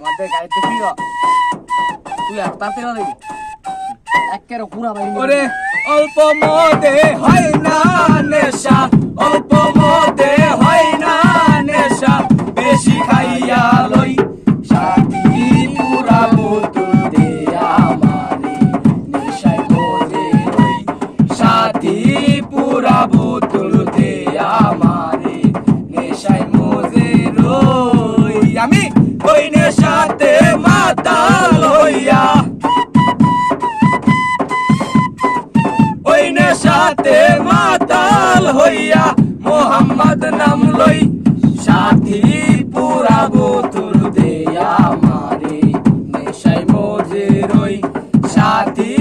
মধ্যে গাইতে ছিল তুই তাতে না দেখি একের পুরা বাইরে ওরে অল্প মদে হয় না নেশা অল্প মদে হয় না নেশা বেশি খাইয়া লই সাথী পুরা নেশায় সাথী বোতল নেশাতে মাতাল হইয়া মোহাম্মদ নাম লই, সাথী পুরা বোতল দেয়া মারে নেশাই মজে রই, সাথী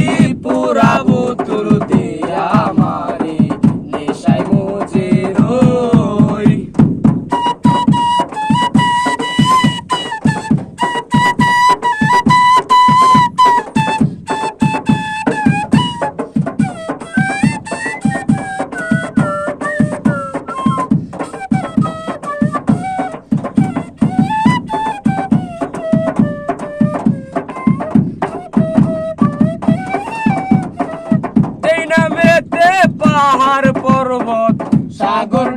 পাহাড় পর্বত সাগর